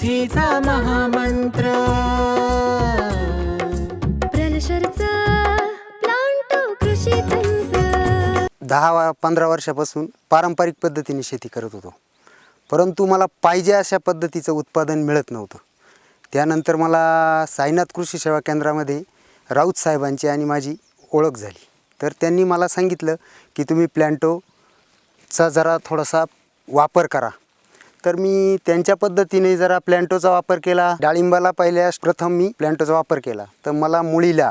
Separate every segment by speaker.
Speaker 1: शेतीचा महामंत्र.
Speaker 2: प्रलशरचा प्लांटो कृषी तंत्र.
Speaker 3: दहा वा पंधरा वर्षापासून पारंपरिक पद्धतीने शेती करत होतो. परंतु मला पाहिजे अशा पद्धतीचं उत्पादन मिळत नव्हतं. त्यानंतर मला साईनाथ कृषी सेवा केंद्रामध्ये राऊत साहेबांची आणि माझी ओळख झाली. तर त्यांनी मला सांगितलं की तुम्ही प्लॅन्टोचा जरा थोडासा वापर करा. तर मी त्यांच्या पद्धतीने जरा प्लॅन्टोचा वापर केला डाळिंबाला पहिल्यास प्रथम मी प्लॅन्टोचा वापर केला. तर मला मुळीला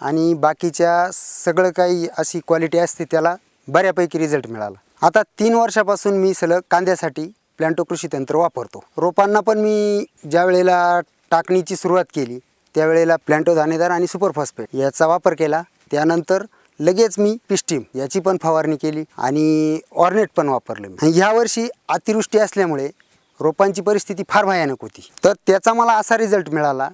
Speaker 3: आणि बाकीच्या सगळं काही अशी क्वालिटी असते त्याला बऱ्यापैकी रिझल्ट मिळाला. आता तीन वर्षापासून मी सलग कांद्यासाठी प्लॅन्टो कृषी तंत्र वापरतो. रोपांना पण मी ज्या वेळेला टाकणीची सुरुवात केली त्यावेळेला प्लॅन्टो दाणेदार आणि सुपरफॉस्फेट याचा वापर केला. त्यानंतर लगेच मी पिस्टीम याची पण फवारणी केली आणि ऑर्नेट पण वापरलं मी. ह्या वर्षी अतिवृष्टी असल्यामुळे रोपांची परिस्थिती फार भयानक होती. तर त्याचा मला असा रिझल्ट मिळाला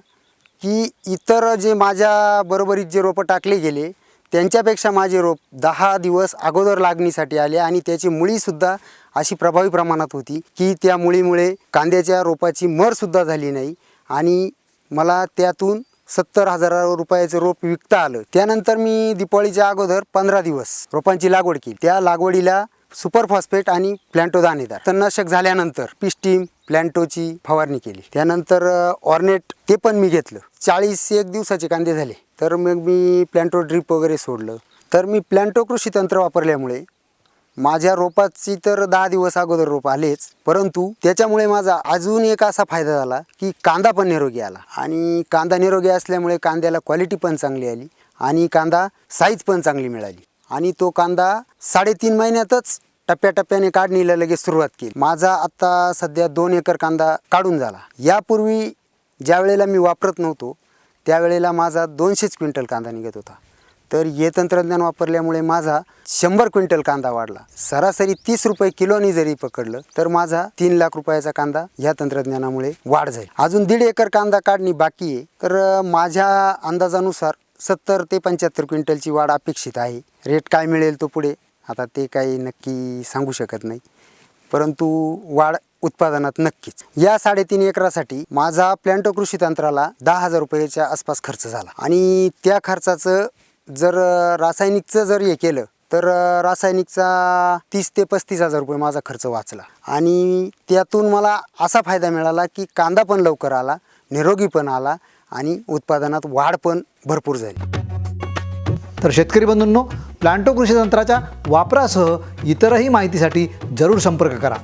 Speaker 3: की इतर जे माझ्या बरोबरीत जे रोपं टाकले गेले त्यांच्यापेक्षा माझे रोप दहा दिवस अगोदर लागणीसाठी आले आणि त्याची मुळीसुद्धा अशी प्रभावी प्रमाणात होती की त्या मुळीमुळे कांद्याच्या रोपाची मरसुद्धा झाली नाही आणि मला त्यातून सत्तर हजार रुपयाचं रोप विकता आलं. त्यानंतर मी दीपावळीच्या अगोदर पंधरा दिवस रोपांची लागवड केली. त्या लागवडीला सुपर फॉस्फेट आणि प्लॅन्टो दाणेदार तणनाशक झाल्यानंतर पिस्टीम प्लॅन्टोची फवारणी केली. त्यानंतर ऑर्नेट ते पण मी घेतलं. चाळीस एक दिवसाचे कांदे झाले. तर मग मी प्लॅन्टो ड्रीप वगैरे सोडलं. तर मी प्लॅन्टो कृषी तंत्र वापरल्यामुळे माझ्या रोपाची तर दहा दिवस अगोदर रोप आलेच परंतु त्याच्यामुळे माझा अजून एक असा फायदा झाला की कांदा पण निरोगी आला. आणि कांदा निरोगी असल्यामुळे कांद्याला क्वालिटी पण चांगली आली आणि कांदा साईज पण चांगली मिळाली. आणि तो कांदा साडेतीन महिन्यातच टप्प्याटप्प्याने काढणीला लगेच सुरुवात केली. माझा आत्ता सध्या दोन एकर कांदा काढून झाला. यापूर्वी ज्या वेळेला मी वापरत नव्हतो त्यावेळेला माझा दोनशेच क्विंटल कांदा निघत होता. तर हे तंत्रज्ञान वापरल्यामुळे माझा शंभर क्विंटल कांदा वाढला. सरासरी तीस रुपये किलोनी जरी पकडलं तर माझा तीन लाख रुपयाचा कांदा या तंत्रज्ञानामुळे वाढ जाईल अजून दीड एकर कांदा काढणी बाकी आहे. तर माझ्या अंदाजानुसार सत्तर ते पंच्याहत्तर क्विंटलची वाढ अपेक्षित आहे. रेट काय मिळेल तो पुढे? आता ते काही नक्की सांगू शकत नाही. परंतु वाढ उत्पादनात नक्कीच. या साडेतीन एकरासाठी माझा प्लॅन्टो कृषी तंत्राला दहा हजार रुपयाच्या आसपास खर्च झाला. आणि त्या खर्चाचं जर रासायनिकचं जर हे केलं तर रासायनिकचा तीस ते पस्तीस हजार रुपये माझा खर्च वाचला. आणि त्यातून मला असा फायदा मिळाला की कांदा पण लवकर आला निरोगी पण आला आणि उत्पादनात वाढ पण भरपूर झाली.
Speaker 4: तर शेतकरी बंधूंनो प्लांटो कृषी तंत्राच्या वापरासह इतरही माहितीसाठी जरूर संपर्क करा.